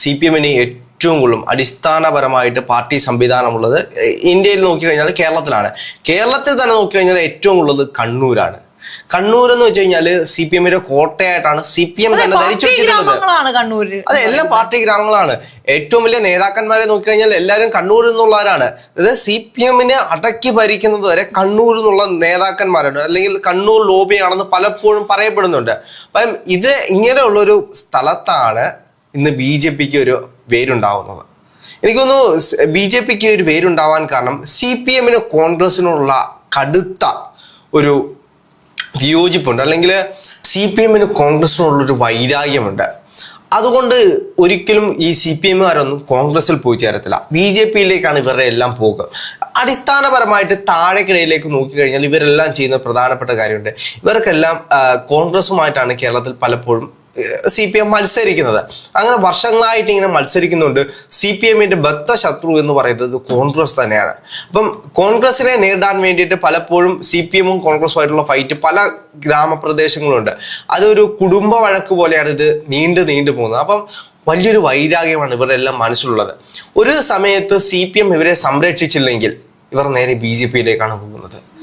C P എമ്മിന് ഏറ്റവും കൂടുതലും അടിസ്ഥാനപരമായിട്ട് പാർട്ടി സംവിധാനമുള്ളത് ഇന്ത്യയിൽ നോക്കിക്കഴിഞ്ഞാൽ കേരളത്തിലാണ്. കേരളത്തിൽ തന്നെ നോക്കിക്കഴിഞ്ഞാൽ ഏറ്റവും ഉള്ളത് കണ്ണൂരാണ്. കണ്ണൂർ എന്ന് വെച്ച് കഴിഞ്ഞാൽ സി പി എമ്മിന്റെ കോട്ടയായിട്ടാണ് സി പി എം തന്നെ ധരിച്ചു വെച്ചിരുന്നത് അതെ എല്ലാം പാർട്ടി ഗ്രാമങ്ങളാണ്. ഏറ്റവും വലിയ നേതാക്കന്മാരെ നോക്കിക്കഴിഞ്ഞാൽ എല്ലാവരും കണ്ണൂർ എന്നുള്ളവരാണ് അതായത് സി പി എമ്മിനെ അടക്കി ഭരിക്കുന്നത് വരെ കണ്ണൂർ എന്നുള്ള നേതാക്കന്മാരുണ്ട്. അല്ലെങ്കിൽ കണ്ണൂർ ലോബിയാണെന്ന് പലപ്പോഴും പറയപ്പെടുന്നുണ്ട്. അപ്പം ഇത് ഇങ്ങനെയുള്ളൊരു സ്ഥലത്താണ് ഇന്ന് ബി ജെ പിക്ക് ഒരു വേരുണ്ടാവുന്നത്. എനിക്കൊന്നു ബി ജെ പിക്ക് ഒരു വേരുണ്ടാവാൻ കാരണം സി പി എമ്മിന് കോൺഗ്രസിനുള്ള കടുത്ത ഒരു വിയോജിപ്പുണ്ട്. അല്ലെങ്കിൽ സി പി എമ്മിന് കോൺഗ്രസിനുള്ളൊരു വൈരാഗ്യമുണ്ട്. അതുകൊണ്ട് ഒരിക്കലും ഈ സി പി എമ്മുകാരൊന്നും കോൺഗ്രസിൽ പോയി ചേരത്തില്ല. ബി ജെ പിയിലേക്കാണ് ഇവരുടെ എല്ലാം പോകുക. അടിസ്ഥാനപരമായിട്ട് താഴെക്കിടയിലേക്ക് നോക്കിക്കഴിഞ്ഞാൽ ഇവരെല്ലാം ചെയ്യുന്ന പ്രധാനപ്പെട്ട കാര്യമുണ്ട്. ഇവർക്കെല്ലാം കോൺഗ്രസുമായിട്ടാണ് കേരളത്തിൽ പലപ്പോഴും സി പി എം മത്സരിക്കുന്നത്. അങ്ങനെ വർഷങ്ങളായിട്ട് ഇങ്ങനെ മത്സരിക്കുന്നുണ്ട്. സി പി എമ്മിന്റെ ബദ്ധ ശത്രു എന്ന് പറയുന്നത് കോൺഗ്രസ് തന്നെയാണ്. അപ്പം കോൺഗ്രസിനെ നേരിടാൻ വേണ്ടിയിട്ട് പലപ്പോഴും സി പി എമ്മും കോൺഗ്രസുമായിട്ടുള്ള ഫൈറ്റ് പല ഗ്രാമപ്രദേശങ്ങളുണ്ട്. അതൊരു കുടുംബ വഴക്ക് പോലെയാണ് ഇത് നീണ്ടു നീണ്ടു പോകുന്നത്. അപ്പം വലിയൊരു വൈരാഗ്യമാണ് ഇവരെല്ലാം മനസ്സിലുള്ളത്. ഒരു സമയത്ത് സി പി എം ഇവരെ സംരക്ഷിച്ചില്ലെങ്കിൽ ഇവർ നേരെ ബി ജെ പിയിലേക്കാണ് പോകുന്നത്.